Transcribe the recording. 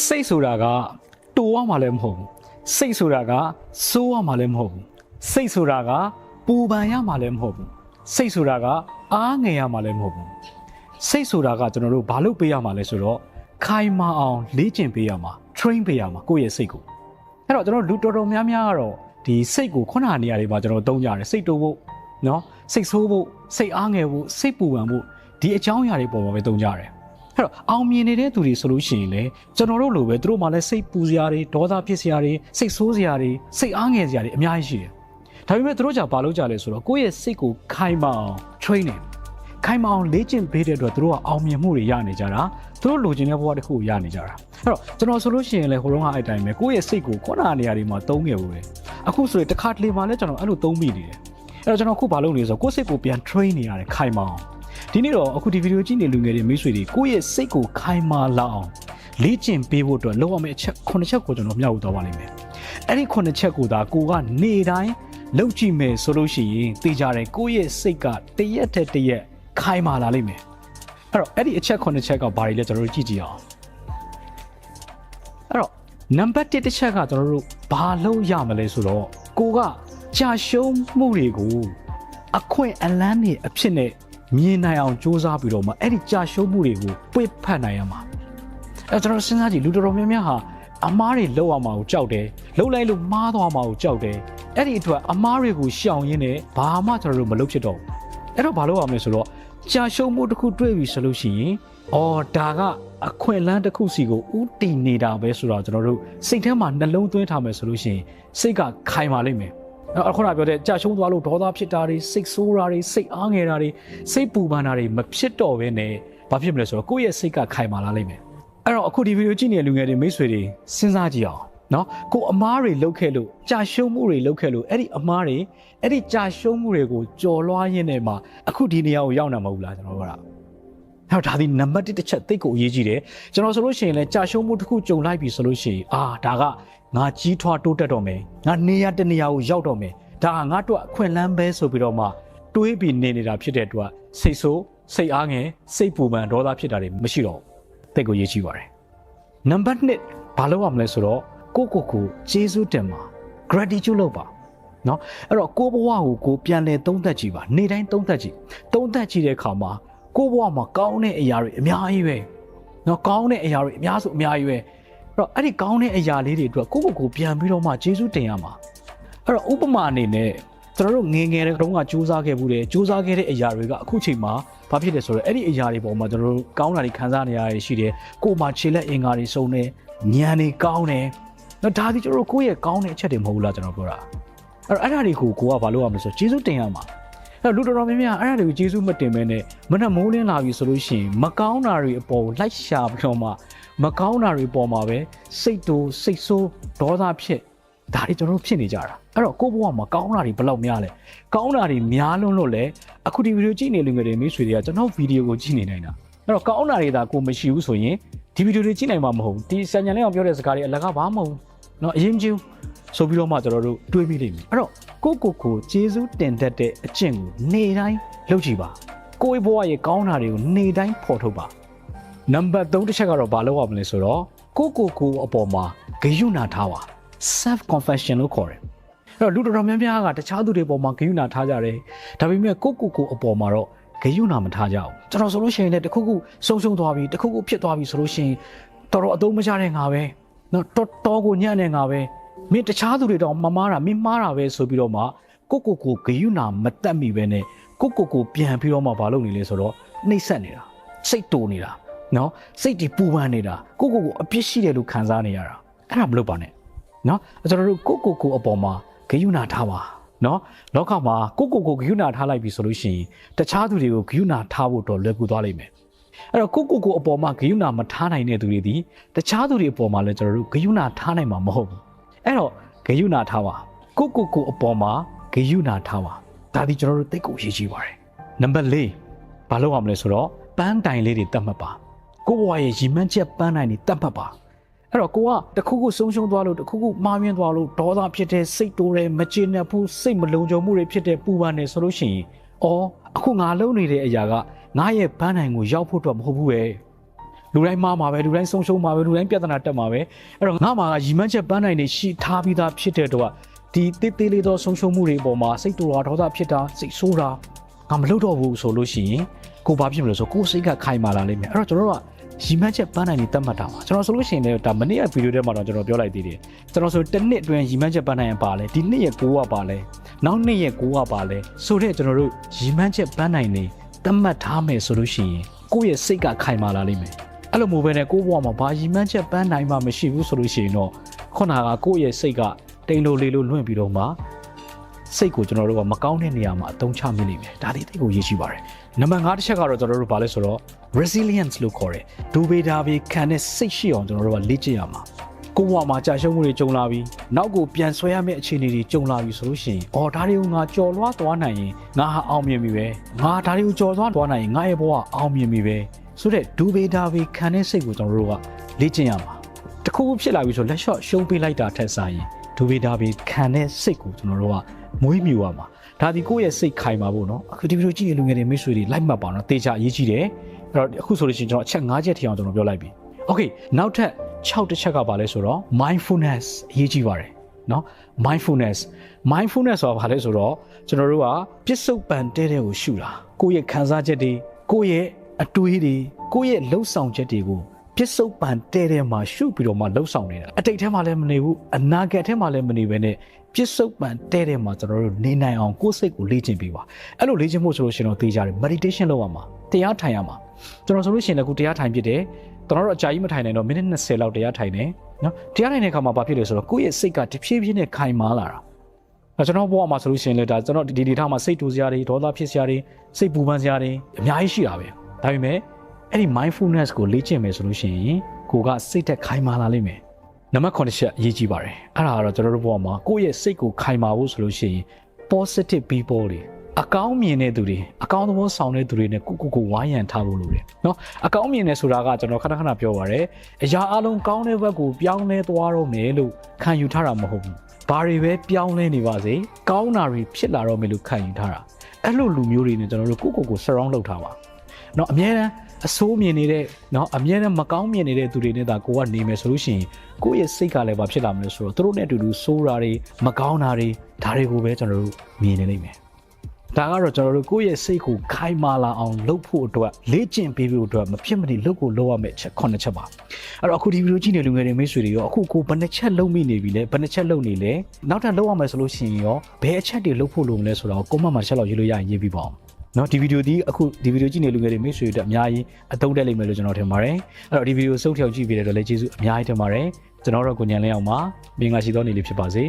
စိတ်ဆိုတာကတိုးရမှာလည်းမဟုတ်ဘူးစိတ်ဆိုတာကစိုးရမှာလည်းမဟုတ်ဘူးစိတ်ဆိုတာကပူပန်ရမှာလည်းမဟုတ်ဘူးစိတ်ဆိုတာကအားငယ်ရမှာလည်းမဟုတ်ဘူးစိတ်ဆိုတာကကျွန်တော်တို့ဘာလို့ပေးရမှာလဲဆိုတော့ခိုင်မာအောင်လေ့ကျင့်ပေးရမှာ train ပေးရမှာကိုယ့်ရဲ့စိတ်ကိုအဲ့တော့ကျွန်တော်လူတော်တော်များများကတော့ဒီစိတ်ကိုခုနကနေရာတွေမှာကျွန်တော်သုံးကြတယ်စိတ်တိုးဖို့နော်စိတ်ဆိုးဖို့စိတ်အားငယ်ဖို့စိတ်ပူပန်ဖို့ဒီအကြောင်းအရာတွေပေါ်မှာပဲသုံးကြတယ် အဲ့တော့အောင်မြင်နေတဲ့သူတွေဆိုလို့ရှိရင်လေကျွန်တော်တို့လိုပဲသူတို့မှလည်းစိတ်ပူစရာတွေဒေါသဖြစ်စရာတွေစိတ်ဆိုးစရာတွေစိတ်အားငယ်စရာတွေအများကြီးရှိတယ်။ဒါပေမဲ့သူတို့じゃဘာလို့ကြလဲဆိုတော့ကိုယ့်ရဲ့စိတ်ကိုခိုင်မာအောင် training ခိုင်မာအောင်လေ့ကျင့်ပေးတဲ့အတွက်သူတို့ကအောင်မြင်မှုတွေရနေကြတာသူတို့လိုချင်တဲ့ဘဝတစ်ခုကိုရနေကြတာအဲ့တော့ကျွန်တော်ဆိုလို့ရှိရင်လေဟိုတုန်းကအဲ့တိုင်းပဲကိုယ့်ရဲ့စိတ်ကိုခုနနေရာတွေမှာသုံးခဲ့ဘူးပဲအခုဆိုရင်တစ်ခါတလေမှလည်းကျွန်တော်အဲ့လိုသုံးမိနေတယ်အဲ့တော့ကျွန်တော်အခုဘာလုပ်နေလဲဆိုတော့ကိုယ့်စိတ်ကိုပြန် train နေရတယ်ခိုင်မာအောင် ဒီနေ့တော့အခုဒီဗီဒီယိုကြည့်နေလူငယ်တွေမိတ်ဆွေတွေကိုယ့်ရဲ့စိတ်ကိုခိုင်မာလာအောင်လေ့ကျင့်ပေးဖို့အတွက်လုပ်ရမယ့်အချက်9ချက်ကိုကျွန်တော်မျှဝေသွားပါလိမ့်မယ်။အဲ့ဒီ9ချက်ကိုဒါကိုကနေတိုင်းလုပ်ကြည့်မယ်ဆိုလို့ရှိရင်သိကြတယ်ကိုယ့်ရဲ့စိတ်ကတရက်တစ်တရက်ခိုင်မာလာလိမ့်မယ်။အဲ့တော့အဲ့ဒီအချက်9ချက်ကဘာတွေလဲကျွန်တော်တို့ကြည့်ကြည့်အောင်။အဲ့တော့နံပါတ်1တစ်ချက်ကကျွန်တော်တို့ဘာလုပ်ရမလဲဆိုတော့ကိုကကြာရှုံးမှုတွေကိုအခွင့်အလန်းတွေအဖြစ်နဲ့ မြင်နိုင်အောင်စ조사ပြီးတော့မှအဲ့ဒီကြာရှုံးမှုတွေကိုပွေဖတ်နိုင်ရမှာအဲ့တော့ကျွန်တော်စဉ်းစားကြည့်လူတော်တော်များများဟာအမားတွေလောက်အောင်မှာကိုကြောက်တယ်လှုပ်လိုက်လို့မှားသွားမှာကိုကြောက်တယ်အဲ့ဒီအတွက်အမားတွေကိုရှောင်ရင်းနဲ့ဘာမှကျွန်တော်တို့မလုပ်ဖြစ်တော့ဘူးအဲ့တော့ဘာလုပ်ရမလဲဆိုတော့ကြာရှုံးမှုတစ်ခုတွေ့ပြီဆိုလို့ရှိရင်အော်ဒါကအခွင့်အလန်းတစ်ခုစီကိုဥတည်နေတာပဲဆိုတော့ကျွန်တော်တို့စိတ်ထဲမှာနှလုံးသွင်းထားမယ်ဆိုလို့ရှိရင်စိတ်ကခိုင်ပါလိမ့်မယ် နော်အခုနပြောတဲ့ကြာရှုံးသွားလို့ဒေါသဖြစ်တာတွေစိတ်ဆိုးတာတွေစိတ်အားငယ်တာတွေစိတ်ပူပန်တာတွေမဖြစ်တော့ဘဲနဲ့ဘာဖြစ်မလဲဆိုတော့ကိုယ့်ရဲ့စိတ်ကခိုင်မာလာလိမ့်မယ်အဲ့တော့အခုဒီဗီဒီယိုကြည့်နေတဲ့လူငယ်တွေမိတ်ဆွေတွေစဉ်းစားကြည့်အောင်နော်ကိုအမားတွေလုပ်ခဲ့လို့ကြာရှုံးမှုတွေလုပ်ခဲ့လို့အဲ့ဒီအမားတွေအဲ့ဒီကြာရှုံးမှုတွေကိုကြော်လွှားရင်းနဲ့မှအခုဒီနေရာကိုရောက်နေမှာမဟုတ်လားကျွန်တော်တို့က အဲ့တော့ဒါဒီနံပါတ်1တစ်ချက်သိကိုအရေးကြီးတယ်ကျွန်တော်ဆိုလို့ရှိရင်လည်းကြာရှုံးမှုတစ်ခုကြုံလိုက်ပြီဆိုလို့ရှိရင်အာဒါကငါကြီးထွားတိုးတက်တော့မယ်ငါနေရာတနေရာကိုရောက်တော့မယ်ဒါကငါတို့အခွင့်အလမ်းပဲဆိုပြီးတော့မှတွေးပြီးနေနေတာဖြစ်တဲ့အတွက်စိတ်ဆိုးစိတ်အားငယ်စိတ်ပူပန်ဒေါသဖြစ်တာတွေမရှိတော့ဘူးသိကိုအရေးကြီးပါတယ်နံပါတ်2ဘာလုပ်ရမလဲဆိုတော့ကိုကိုကိုကျေးဇူးတင်ပါ gratitude လုပ်ပါနော်အဲ့တော့ကိုဘဝကိုကိုပြန်လဲသုံးသက်ကြည့်ပါ နေ့တိုင်းသုံးသက်ကြည့်သုံးသက်ကြည့်တဲ့အခါမှာ ကိုဘဝမှာကောင်းတဲ့အရာတွေအများကြီးပဲနော်ကောင်းတဲ့အရာတွေအများစုအများကြီးပဲအဲ့တော့အဲ့ဒီကောင်းတဲ့အရာလေးတွေအတွက်ကိုကိုကိုပြန်ပြီးတော့မှကျေးဇူးတင်ရမှာအဲ့တော့ဥပမာအနေနဲ့ကျွန်တော်တို့ငယ်ငယ်တဲ့တုန်းကစူးစမ်းခဲ့မှုတွေစူးစမ်းခဲ့တဲ့အရာတွေကအခုချိန်မှာဘာဖြစ်လဲဆိုတော့အဲ့ဒီအရာတွေပေါ်မှာကျွန်တော်တို့ကောင်းတာတွေခံစားနေရရရှိတယ်ကိုယ်မှာခြေလက်အင်္ဂါတွေစုံတယ်ဉာဏ်တွေကောင်းတယ်နော်ဒါဒီကျွန်တော်တို့ကိုယ့်ရဲ့ကောင်းတဲ့အချက်တွေမဟုတ်ဘူးလားကျွန်တော်ပြောတာအဲ့တော့အဲ့ဒါတွေကိုကိုကဘာလုပ်ရမလဲဆိုတော့ကျေးဇူးတင်ရမှာအဲ့ တော့လူတော်တော်များများအဲ့ဒါတွေကိုကျေးဇူးမတင်မဲနဲ့မနှမိုးလင်းလာပြီဆိုလို့ရှိရင်မကောင်းတာတွေအပေါ်ကိုလိုက်ရှာပြီးတော့မှမကောင်းတာတွေပေါ်မှာပဲစိတ်တူစိတ်ဆိုးဒေါသဖြစ်ဒါတွေကျွန်တော်တို့ဖြစ်နေကြတာအဲ့တော့ကိုယ့်ဘဝမှာကောင်းတာတွေဘယ်လောက်များလဲကောင်းတာတွေများလွန်းလို့လဲအခုဒီဗီဒီယိုကြည့်နေလူငယ်တွေမိတ်ဆွေတွေကကျွန်တော်ဗီဒီယိုကိုကြည့်နေနိုင်တာအဲ့တော့ကောင်းတာတွေဒါကိုမရှိဘူးဆိုရင်ဒီဗီဒီယိုတွေကြည့်နိုင်မှာမဟုတ်ဘူးဒီစံညံလေးအောင်ပြောတဲ့စကားတွေအလကားဘာမှမဟုတ်ဘူးเนาะအရင်ကျူးဆိုပြီးတော့မှကျွန်တော်တို့တွေးမိလိမ့်မယ်အဲ့တော့ ကိုယ့်ကိုယ်ကိုကျေးဇူးတင်တတ်တဲ့အကျင့်ကိုနေ့တိုင်းလုပ်ကြည့်ပါကိုယ့်ဘဝရဲ့ကောင်းတာတွေကိုနေ့တိုင်းဖော်ထုတ်ပါနံပါတ်3တစ်ချက်ကတော့ဘာလုပ်ရမလဲဆိုတော့ကိုယ့်ကိုယ်ကိုယ်အပေါ်မှာဂရုဏာထားပါ self confession လို့ခေါ်တယ်အဲ့တော့လူတော်တော်များများကတခြားသူတွေပေါ်မှာဂရုဏာထားကြတယ်ဒါပေမဲ့ကိုယ့်ကိုယ်ကိုယ်အပေါ်မှာတော့ဂရုဏာမထားကြဘူးကျွန်တော်ဆိုလို့ရှိရင်လည်းတစ်ခုခုဆုံးရှုံးသွားပြီတစ်ခုခုဖြစ်သွားပြီဆိုလို့ရှိရင်တော်တော်အသုံးမကျတဲ့ငါပဲနော်တော်တော်ကိုညံ့တဲ့ငါပဲ မင်းတခြားသူတွေတော့မမားတာမင်းမားတာပဲဆိုပြီးတော့မှကိုယ့်ကိုယ်ကိုဂရုဏာမတတ်မိပဲနဲ့ကိုယ့်ကိုယ်ကိုပြန်ပြီးတော့မှမလုပ်နေလဲဆိုတော့နှိပ်စက်နေတာစိတ်တူနေတာနော်စိတ်တွေပူပန်နေတာကိုယ့်ကိုယ်ကိုအပြစ်ရှိတယ်လို့ခံစားနေရတာအဲ့ဒါမလုပ်ပါနဲ့နော်ကျွန်တော်တို့ကိုကိုကိုအပေါ်မှာဂယုဏထားပါနော်လောကမှာကိုကိုကိုဂယုဏထားလိုက်ပြီဆိုလို့ရှိရင်တခြားသူတွေကိုဂယုဏထားဖို့တော့လွယ်ကူသွားလိမ့်မယ်အဲ့တော့ကိုကိုကိုအပေါ်မှာဂယုဏမထားနိုင်တဲ့သူတွေဒီတခြားသူတွေအပေါ်မှာလည်းကျွန်တော်တို့ဂယုဏထားနိုင်မှာမဟုတ်ဘူး အဲ့တော့ဂယုဏထားပါကိုကိုကိုအပေါ်မှာဂယုဏထားပါဒါဒီကျွန်တော်တို့သိကိုရေးကြည့်ပါတယ်နံပါတ်၄ဘာလုပ်ရမလဲဆိုတော့ပန်းတိုင်လေးတွေတတ်မှတ်ပါကိုဘွားရဲ့ရီမန်းချက်ပန်းတိုင်တွေတတ်မှတ်ပါအဲ့တော့ကိုကတခုခုဆုံးရှုံးသွားလို့တခုခုမှားယွင်းသွားလို့ဒေါသဖြစ်တဲ့စိတ်တိုးတယ်မကျေနပ်ဘူးစိတ်မလုံခြုံမှုတွေဖြစ်တဲ့ပူပန်နေဆိုလို့ရှိရင်အော်အခုငါလုံနေတဲ့အရာကငါရဲ့ဘန်းနိုင်ကိုရောက်ဖို့တော့မဟုတ်ဘူးပဲ လူတိုင်းမှားမှာပဲလူတိုင်းဆုံးရှုံးမှာပဲလူတိုင်းပြဿနာတက်မှာပဲအဲ့တော့ငါမှာကရီမန်းချက်ပန်းနိုင်နေရှိထားပြီးသားဖြစ်တဲ့တော့ဒီတေးသေးလေးသောဆုံးရှုံးမှုတွေအပေါ်မှာစိတ်တူတာဒေါသဖြစ်တာစိတ်ဆိုးတာငါမလုပ်တော့ဘူးဆိုလို့ရှိရင်ကိုဘာဖြစ်မလို့ဆိုကိုယ်စိတ်ကခိုင်မာလာလိမ့်မယ်အဲ့တော့ကျွန်တော်တို့ကရီမန်းချက်ပန်းနိုင်နေတတ်မှတ်တာပါကျွန်တော်ဆိုလို့ရှိရင်လည်းဒါမနေ့ကဗီဒီယိုထဲမှာတော့ကျွန်တော်ပြောလိုက်သေးတယ်ကျွန်တော်ဆိုတစ်နှစ်အတွင်းရီမန်းချက်ပန်းနိုင်ရင်ပါလဲဒီနှစ်ရဲ့ကိုးကပါလဲနောက်နှစ်ရဲ့ကိုးကပါလဲဆိုတော့ကျွန်တော်တို့ရီမန်းချက်ပန်းနိုင်နေတတ်မှတ်ထားမယ်ဆိုလို့ရှိရင်ကိုယ့်ရဲ့စိတ်ကခိုင်မာလာလိမ့်မယ် အဲ့လိုမျိုးပဲနဲ့ကိုယ့်ဘဝမှာဘာရီမန်းချက်ပန်းနိုင်မှမရှိဘူးဆိုလို့ရှိရင်တော့ခုနကကိုယ့်ရဲ့စိတ်ကတိမ်လိုလေးလိုလွင့်ပြီးတော့မှစိတ်ကိုကျွန်တော်တို့ကမကောင်းတဲ့နေရာမှာအသုံးချမိလိမ့်မယ်ဒါလေးတိတ်ကိုရေးကြည့်ပါတယ်နံပါတ်5တစ်ချက်ကတော့ကျွန်တော်တို့ဘာလဲဆိုတော့ resilience လို့ခေါ်တယ်ဒူဘေဒါဘေခံတဲ့စိတ်ရှိအောင်ကျွန်တော်တို့ကလေ့ကျင့်ရမှာကိုယ့်ဘဝမှာကြာရှုံးမှုတွေကြုံလာပြီးနောက်ကိုပြန်ဆွဲရမယ့်အခြေအနေတွေကြုံလာပြီဆိုလို့ရှိရင်အော်ဒါတွေကိုငါကြော်လွှားသွားနိုင်ရင်ငါဟာအောင်မြင်ပြီပဲငါဒါတွေကိုကြော်လွှားသွားနိုင်ရင်ငါရဲ့ဘဝအောင်မြင်ပြီပဲ ဆိုတဲ့ဒူဘေဒါဘေခံတဲ့စိတ်ကိုကျွန်တော်တို့ကလေ့ကျင့်ရမှာတခုခုဖြစ်လာပြီဆိုလက်လျှော့ရှုံးပေးလိုက်တာထက်စာရင်ဒူဘေဒါဘေခံတဲ့စိတ်ကိုကျွန်တော်တို့ကမွေးမြူရမှာဒါဒီကိုယ့်ရဲ့စိတ်ခိုင်ပါဖို့နော်အခုဒီဗီဒီယိုကြည့်ရလူငယ်တွေမိတ်ဆွေတွေလိုက်မှတ်ပါနော်တေချာအရေးကြီးတယ်အဲ့တော့အခုဆိုလို့ရှိရင်ကျွန်တော်အချက်၅ချက်ထည့်အောင်ကျွန်တော်ပြောလိုက်ပြီ Okay နောက်ထပ်6တစ်ချက်ကပါလဲဆိုတော့ mindfulness အရေးကြီးပါတယ်เนาะ mindfulness mindfulness ဆိုတာဘာလဲဆိုတော့ကျွန်တော်တို့ကပြစ္ဆုတ်ပံတဲတဲ့ကိုရှုတာကိုယ့်ရဲ့ခံစားချက်တွေကိုယ့်ရဲ့ အတွေးတွေကိုယ့်ရဲ့လှုပ်ဆောင်ချက်တွေကိုပြစ္ဆုတ်ပံတဲတဲ့မှာရှုပြီးတော့မှလှုပ်ဆောင်နေတာအတိတ်ထဲမှာလည်းမနေဘူးအနာဂတ်ထဲမှာလည်းမနေဘဲနဲ့ပြစ္ဆုတ်ပံတဲတဲ့မှာကျွန်တော်တို့နေနိုင်အောင်ကိုယ်စိတ်ကိုလေ့ကျင့်ပြီးပါအဲ့လိုလေ့ကျင့်ဖို့ဆိုလို့ရှိရင်တော့သိကြတယ် meditation လုပ်ရမှာတရားထိုင်ရမှာကျွန်တော်ဆိုလို့ရှိရင်လည်းခုတရားထိုင်ဖြစ်တယ်ကျွန်တော်တို့အကြာကြီးမထိုင်နိုင်တော့မိနစ်20လောက်တရားထိုင်နေနော်တရားထိုင်တဲ့အခါမှာဘာဖြစ်လဲဆိုတော့ကိုယ့်ရဲ့စိတ်ကတဖြည်းဖြည်းနဲ့ခိုင်မာလာတာအဲကျွန်တော်ဘဝမှာဆိုလို့ရှိရင်လည်းဒါကျွန်တော်ဒီဒီထားမှာစိတ်တူစရာတွေဒေါသဖြစ်စရာတွေစိတ်ပူပန်စရာတွေအများကြီးရှိတာပဲ ဒါပေမဲ့အဲ့ဒီ mindfulness ကိုလေ့ကျင့်မယ်ဆိုလို့ရှိရင်ကိုကစိတ်သက်ခိုင်မာလာလိမ့်မယ်နံပါတ်9ချက်အရေးကြီးပါတယ်အဲ့ဒါကတော့ကျွန်တော်တို့ဘဝမှာကိုယ့်ရဲ့စိတ်ကိုခိုင်မာဖို့ဆိုလို့ရှိရင် positive people တွေအကောင်းမြင်တဲ့သူတွေအကောင်းသဘောဆောင်တဲ့သူတွေနဲ့ကိုကိုကိုဝိုင်းရံထားဖို့လိုတယ်နော်အကောင်းမြင်တဲ့ဆိုတာကကျွန်တော်ခဏခဏပြောပါရယ်အရာအလုံးကောင်းတဲ့ဘက်ကိုပြောင်းလဲသွားတော့မယ်လို့ခံယူထားတာမဟုတ်ဘူးဘာတွေပဲပြောင်းလဲနေပါစေကောင်းတာတွေဖြစ်လာတော့မယ်လို့ခံယူထားတာအဲ့လိုလူမျိုးတွေနဲ့ကျွန်တော်တို့ကိုကိုကို surround လုပ်ထားပါ နော်အများတန်းအဆိုးမြင်နေတဲ့နော်အမြဲတမ်းမကောင်းမြင်နေတဲ့သူတွေနဲ့ဒါကိုကနေမယ်ဆိုလို့ရှိရင်ကိုယ့်ရဲ့စိတ်ကလည်းဘာဖြစ်လာမလဲဆိုတော့သူတို့နဲ့အတူတူဆိုးတာတွေမကောင်းတာတွေဒါတွေကိုပဲကျွန်တော်တို့မြင်နေလိမ့်မယ်ဒါကတော့ကျွန်တော်တို့ကိုယ့်ရဲ့စိတ်ကိုခိုင်မာလာအောင်လုပ်ဖို့အတွက်လေ့ကျင့်ပေးဖို့အတွက်မဖြစ်မနေလုပ်ကိုလုပ်ရမယ့်ချက်ခုနှစ်ချက်ပါအဲ့တော့အခုဒီဗီဒီယိုကြည့်နေလူငယ်တွေမိတ်ဆွေတွေရောအခုကိုဘယ်နှချက်လုပ်မိနေပြီလဲဘယ်နှချက်လုပ်နေလဲနောက်ထပ်လုပ်ရမယ်ဆိုလို့ရှိရင်ရောဘယ်အချက်တွေလုပ်ဖို့လိုမလဲဆိုတော့ကွန်မန့်မှာချက်လောက်ရေးလို့ရရင်ရေးပြီးပါအောင် နော်ဒီဗီဒီယိုဒီအခုဒီဗီဒီယိုကြည့်နေလူငယ်တွေမိတ်ဆွေတွေအများကြီးအသုံးတက်လိမ့်မယ်လို့ကျွန်တော်ထင်ပါတယ်အဲ့တော့ဒီဗီဒီယိုစုပ်ထောက်ကြည့်ပြီးတဲ့တော့လည်းကျေးဇူးအများကြီးတင်ပါတယ်ကျွန်တော်တို့ကိုညံလင်းအောင်ပါမင်္ဂလာရှိသောနေ့လေးဖြစ်ပါစေ